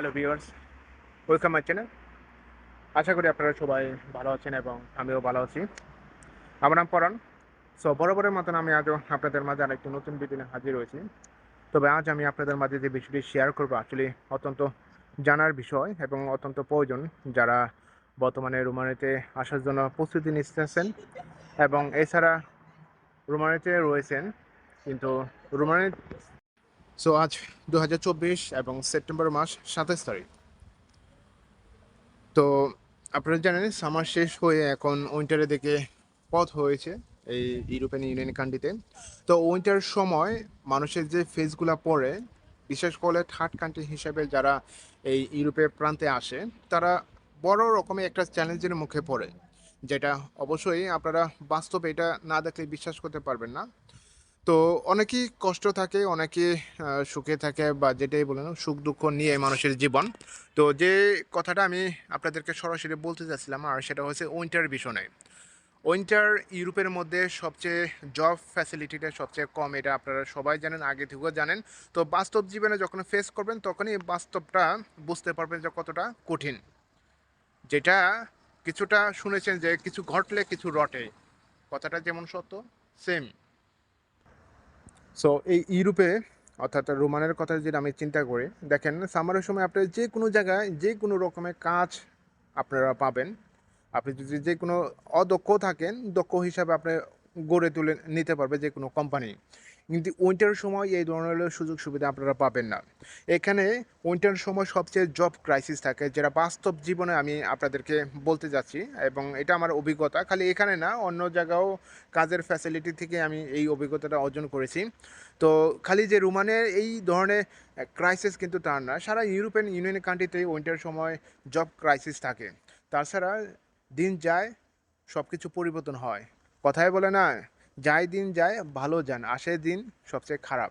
Hello viewers welcome my channel আশা করি আপনারা সবাই ভালো আছেন এবং আমিও ভালো আছি। আমার নাম পরাণ। সো বরাবরের মতন আমি আজও আপনাদের মাঝে আরেকটি নতুন ভিডিও হাজির হয়েছি। তবে আজ আমি আপনাদের মাঝে যে বিষয়টি শেয়ার করব আসলে অত্যন্ত জানার বিষয় এবং অত্যন্ত প্রয়োজন যারা বর্তমানে রোমানিতে আসার জন্য প্রস্তুতি নিচ্ছেন এবং এছাড়া রোমানিতে রয়েছেন, কিন্তু রোমানি সো আজ দু হাজার চব্বিশ এবং সেপ্টেম্বর মাস সাতাশ তারিখ। তো, আপনারা জানেন সামার শেষ হয়ে এখন উইন্টারের দিকে পথ হয়েছে এই ইউরোপিয়ান ইউনিয়ন কান্ট্রিতে তো। উইন্টার সময় মানুষের যে ফেসগুলো পড়ে, বিশেষ করে থার্ড কান্ট্রি হিসেবে যারা এই ইউরোপের প্রান্তে আসে, তারা বড় রকমের একটা চ্যালেঞ্জের মুখে পড়ে। যেটা অবশ্যই আপনারা বাস্তবে এটা না দেখলে বিশ্বাস করতে পারবেন না। তো অনেকেই কষ্ট থাকে, অনেকে সুখে থাকে বা যেটাই বলেন সুখ দুঃখ নিয়ে মানুষের জীবন। তো যে কথাটা আমি আপনাদেরকে সরাসরি বলতে চাচ্ছিলাম, আর সেটা হচ্ছে উইন্টার বিষয়ে উইন্টার ইউরোপের মধ্যে সবচেয়ে জব ফ্যাসিলিটিটা সবচেয়ে কম, এটা আপনারা সবাই জানেন, আগে থেকেও জানেন। তো বাস্তব জীবনে যখন ফেস করবেন, তখনই বাস্তবটা বুঝতে পারবেন যে কতটা কঠিন। যেটা কিছুটা শুনেছেন যে কিছু ঘটলে কিছু রটে। কথাটা যেমন সত্য সেম সো এই ইউরোপে অর্থাৎ রোমানের কথা যদি আমি চিন্তা করি, দেখেন সামারের সময় আপনার যে কোনো জায়গায়, যে কোনো রকমের কাজ আপনারা পাবেন। আপনি যদি যে কোনো অদক্ষ থাকেন, দক্ষ হিসাবে আপনি গড়ে তুলে নিতে পারবে যে কোনো কোম্পানি কিন্তু উইন্টার সময় এই ধরনের সুযোগ সুবিধা আপনারা পাবেন না। এখানে উইন্টার সময় সবচেয়ে জব ক্রাইসিস থাকে, যেটা বাস্তব জীবনে আমি আপনাদেরকে বলতে যাচ্ছি এবং এটা আমার অভিজ্ঞতা। খালি এখানে না, অন্য জায়গাও কাজের ফ্যাসিলিটি থেকে আমি এই অভিজ্ঞতাটা অর্জন করেছি। তো খালি যে রোমানের এই ধরনের ক্রাইসিস কিন্তু তার না, সারা ইউরোপিয়ান ইউনিয়ন কান্ট্রিতে উইন্টার সময় জব ক্রাইসিস থাকে। তাছাড়া দিন যায় সব কিছু পরিবর্তন হয়। কথায় বলে না যায় দিন যায়, ভালো যান। আসে দিন সবচেয়ে খারাপ।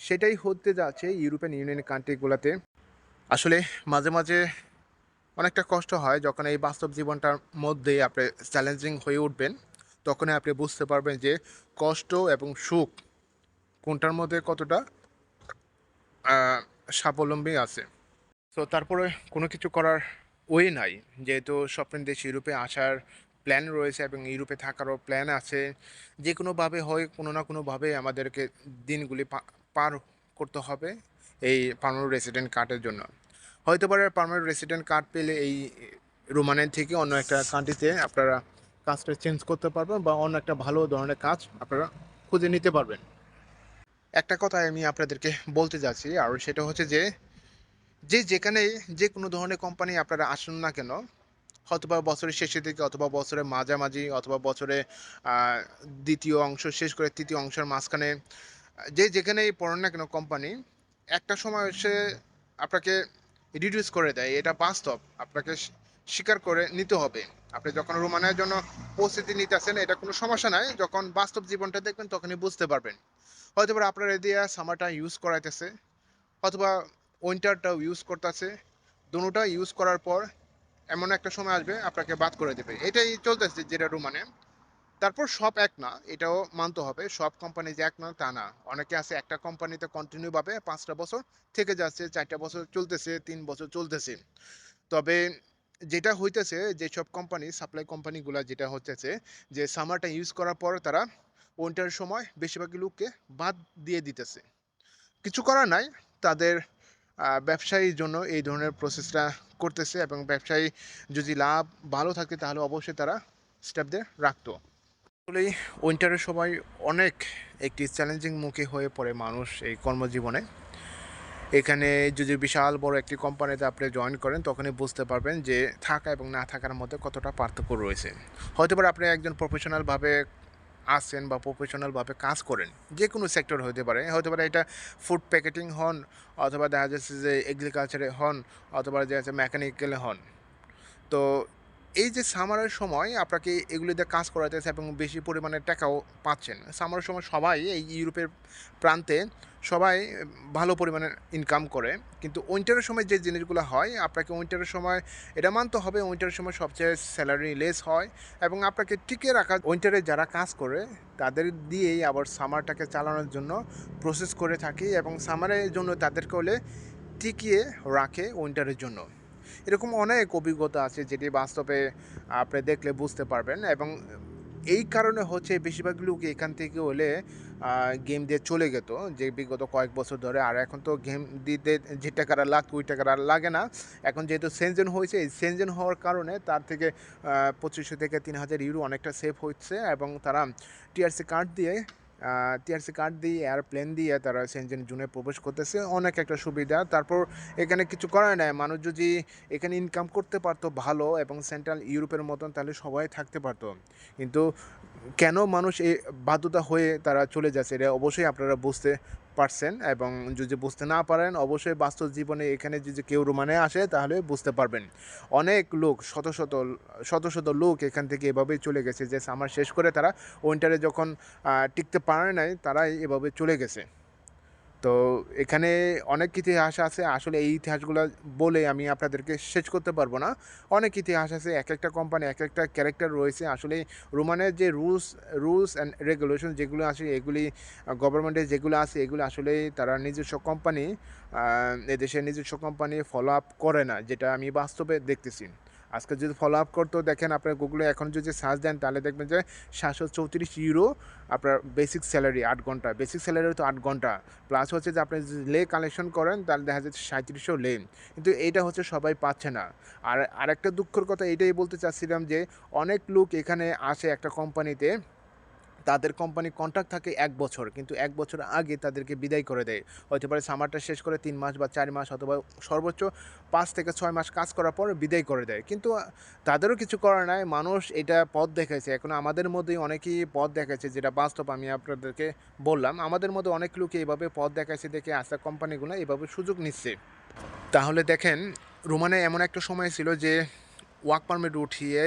সেটাই হতে যাচ্ছে ইউরোপিয়ান ইউনিয়ন কান্ট্রিগুলোতে আসলে মাঝে মাঝে অনেকটা কষ্ট হয় যখন এই বাস্তব জীবনটার মধ্যে আপনি চ্যালেঞ্জিং হয়ে উঠবেন, তখনই আপনি বুঝতে পারবেন যে কষ্ট এবং সুখ কোনটার মধ্যে কতটা স্বাবলম্বী আছে। তো তারপরে কোনো কিছু করার ওয়ে নাই। যেহেতু স্বপ্নের দেশ ইউরোপে আসার প্ল্যান রয়েছে এবং ইউরোপে থাকারও প্ল্যান আছে। যে কোনোভাবে হয়, কোনো না কোনোভাবে আমাদেরকে দিনগুলি পার করতে হবে এই পার্মানেন্ট রেসিডেন্ট কার্ডের জন্য। হয়তো পারে পার্মানেন্ট রেসিডেন্ট কার্ড পেলে এই রোমানের থেকে অন্য একটা কান্ট্রিতে আপনারা কাজটা চেঞ্জ করতে পারবেন বা অন্য একটা ভালো ধরনের কাজ আপনারা খুঁজে নিতে পারবেন। একটা কথা আমি আপনাদেরকে বলতে যাচ্ছি, আর সেটা হচ্ছে যে যে যেখানে যে কোনো ধরনের কোম্পানি আপনারা আসুন না কেন হয়তোবা বছরের শেষের দিকে অথবা বছরের মাঝামাঝি অথবা বছরে দ্বিতীয় অংশ, শেষ করে তৃতীয় অংশের মাঝখানে, যে যেখানেই পড়েন না কেন কোম্পানি একটা সময় এসে আপনাকে রিডিউস করে দেয়। এটা বাস্তব। আপনাকে স্বীকার করে নিতে হবে। আপনি যখন রোমানের জন্য প্রস্তুতি নিতে আসেন, এটা কোনো সমস্যা নাই। যখন বাস্তব জীবনটা দেখবেন, তখনই বুঝতে পারবেন। হয়তো আপনার এদিকে সামারটা ইউজ করাইতেছে অথবা উইন্টারটাও ইউজ করতেছে। দুটোটা ইউজ করার পর এমন একটা সময় আসবে আপনাকে বাদ করে দেবে। এটাই চলতেছে যেটা রোমানে। তারপর সব এক না, এটাও মানতে হবে। সব কোম্পানি যে এক না, তা না। অনেকে আছে একটা কোম্পানিতে কন্টিনিউ ভাবে পাঁচটা বছর থেকে যাচ্ছে, চারটা বছর চলতেছে, তিন বছর চলতেছে। তবে যেটা হইতেছে, যেসব কোম্পানি সাপ্লাই কোম্পানিগুলো যেটা হচ্ছে যে সামারটা ইউজ করার পর তারা উইন্টারের সময় বেশিরভাগ লোককে বাদ দিয়ে দিতেছে। কিছু করার নাই। তাদের ব্যবসায়ীর জন্য এই ধরনের প্রসেসটা করতেছে এবং ব্যবসায়ী যদি লাভ ভালো থাকে তাহলে অবশ্যই তারা স্টেপদের রাখতো। আসলে উইন্টারের সময় অনেক একটি চ্যালেঞ্জিং মুখে হয়ে পড়ে মানুষ এই কর্মজীবনে। এখানে যদি বিশাল বড় একটি কোম্পানিতে আপনি জয়েন করেন, তখনই বুঝতে পারবেন যে থাকা এবং না থাকার মধ্যে কতটা পার্থক্য রয়েছে। হয়তো আপনি একজন প্রফেশনালভাবে আসেন বা প্রফেশনালভাবে কাজ করেন যে কোনো সেক্টর হতে পারে। হতে পারে এটা ফুড প্যাকেটিং হন, অথবা দেখা যাচ্ছে যে এগ্রিকালচারে হন, অথবা দেখা যাচ্ছে মেকানিক্যালে হন। তো এই যে সামারের সময় আপনাকে এগুলিতে কাজ করাতেছে এবং বেশি পরিমাণে টাকাও পাচ্ছেন, সামারের সময় সবাই এই ইউরোপের প্রান্তে সবাই ভালো পরিমাণে ইনকাম করে। কিন্তু উইন্টারের সময় যে জিনিসগুলো হয়, আপনাকে উইন্টারের সময় এটা মানতে হবে উইন্টারের সময় সবচেয়ে স্যালারি লেস হয় এবং আপনাকে টিকে রাখা উইন্টারে যারা কাজ করে, তাদের দিয়েই আবার সামারটাকে চালানোর জন্য প্রসেস করে থাকি এবং সামারের জন্য তাদেরকে হলে টিকিয়ে রাখে উইন্টারের জন্য। এরকম অনেক অভিজ্ঞতা আছে যেটি বাস্তবে আপনি দেখলে বুঝতে পারবেন এবং এই কারণে হচ্ছে বেশিরভাগ লোক এখান থেকে হলে গেম দিয়ে চলে যেত যে বিগত কয়েক বছর ধরে আর এখন তো গেম দিতে যে টাকাটা লাগতো ওই টাকাটা লাগে না। এখন যেহেতু সেনজেন হয়েছে, এই সেনজেন হওয়ার কারণে তার থেকে পঁচিশশো থেকে তিন হাজার ইউরো অনেকটা সেভ হচ্ছে এবং তারা টিআরসি কার্ড দিয়ে টিআরসি কার্ড দিয়ে, এয়ারপ্লেন দিয়ে তারা সেনজেন জুনে প্রবেশ করতেছে। অনেক একটা সুবিধা। তারপর এখানে কিছু করার নাই। মানুষ যদি এখানে ইনকাম করতে পারতো ভালো এবং সেন্ট্রাল ইউরোপের মতন, তাহলে সবাই থাকতে পারতো। কিন্তু কেন মানুষ এই বাধ্যতা হয়ে তারা চলে যাচ্ছে? এটা অবশ্যই আপনারা বুঝতে পারছেন এবং যদি বুঝতে না পারেন, অবশ্যই বাস্তব জীবনে এখানে যদি কেউ রোমানে আসে, তাহলে বুঝতে পারবেন। অনেক লোক, শত শত শত শত লোক এখান থেকে এভাবেই চলে গেছে যে, সামার শেষ করে তারা উইন্টারে যখন টিকতে পারে নাই, তারাই এভাবে চলে গেছে। তো এখানে অনেক ইতিহাস আছে। আসলে এই ইতিহাসগুলো বলে আমি আপনাদেরকে শেষ করতে পারব না। অনেক ইতিহাস আছে এক একটা কোম্পানি এক একটা ক্যারেক্টার রয়েছে। আসলে রোমানের যে রুলস রুলস অ্যান্ড রেগুলেশন যেগুলো আছে, এগুলি গভর্নমেন্টের যেগুলো আছে, এগুলো আসলে তারা নিজস্ব কোম্পানি এদেশের নিজস্ব কোম্পানি ফলো আপ করে না, যেটা আমি বাস্তবে দেখতেছি। আজকে যদি ফলো আপ করতো, দেখেন আপনার গুগলে এখন যদি সার্চ দেন, তাহলে দেখবেন যে সাতশো চৌত্রিশ ইউরো আপনার বেসিক স্যালারি আট ঘণ্টা। বেসিক স্যালারি তো আট ঘণ্টা। প্লাস হচ্ছে যে আপনি লে কালেকশন করেন, তাহলে দেখা যাচ্ছে সাঁত্রিশশো লে। কিন্তু এইটা হচ্ছে সবাই পাচ্ছে না। আর আরেকটা দুঃখের কথা এটাই বলতে চাচ্ছিলাম যে, অনেক লোক এখানে আসে একটা কোম্পানিতে তাদের কোম্পানি কন্ট্রাক্ট থাকে এক বছর, কিন্তু এক বছর আগে তাদেরকে বিদায় করে দেয়। হতে পারে সামারটা শেষ করে তিন মাস বা চার মাস অথবা সর্বোচ্চ পাঁচ থেকে ছয় মাস কাজ করার পর বিদায় করে দেয়। কিন্তু তাদেরও কিছু করার নাই, মানুষ এটা পথ দেখাইছে। এখন আমাদের মধ্যেই অনেকেই পথ দেখাইছে, যেটা বাস্তব আমি আপনাদেরকে বললাম। আমাদের মধ্যে অনেক লোকে এইভাবে পথ দেখাইছে দেখে আস্তে কোম্পানিগুলো এইভাবে সুযোগ নিচ্ছে। তাহলে দেখেন, রোমানে এমন একটা সময় ছিল যে ওয়ার্ক পারমিট উঠিয়ে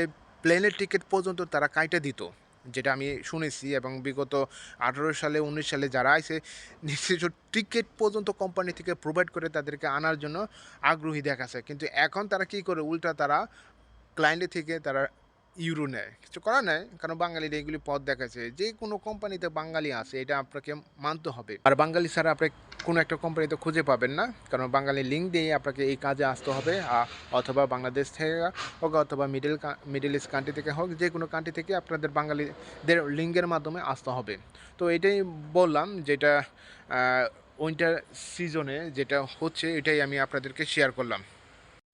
প্লেনের টিকিট পর্যন্ত তারা কাইটে দিত। যেটা আমি শুনেছি এবং বিগত আঠেরো সালে, উনিশ সালে যারা আছে নিশ্চিত টিকিট পর্যন্ত কোম্পানি থেকে প্রোভাইড করে তাদেরকে আনার জন্য আগ্রহী দেখাচ্ছে। কিন্তু এখন তারা কি করে, উল্টা তারা ক্লায়েন্টের থেকে তারা ইউরো নেয়, কিছু করার নেই, কারণ বাঙালির এইগুলি পথ দেখাচ্ছে। যে কোনো কোম্পানিতে বাঙালি আছে, এটা আপনাকে মানতে হবে। আর বাঙালি ছাড়া আপনি কোনো একটা কোম্পানিতে খুঁজে পাবেন না, কারণ বাঙালি লিঙ্ক দিয়ে আপনাকে এই কাজে আসতে হবে অথবা বাংলাদেশ থেকে হোক অথবা মিডল মিডল ইস্ট কান্ট্রি থেকে হোক, যে কোনো কান্ট্রি থেকে আপনাদের বাঙালিদের লিঙ্কের মাধ্যমে আসতে হবে। তো এটাই বললাম যেটা উইন্টার সিজনে যেটা হচ্ছে, এটাই আমি আপনাদেরকে শেয়ার করলাম।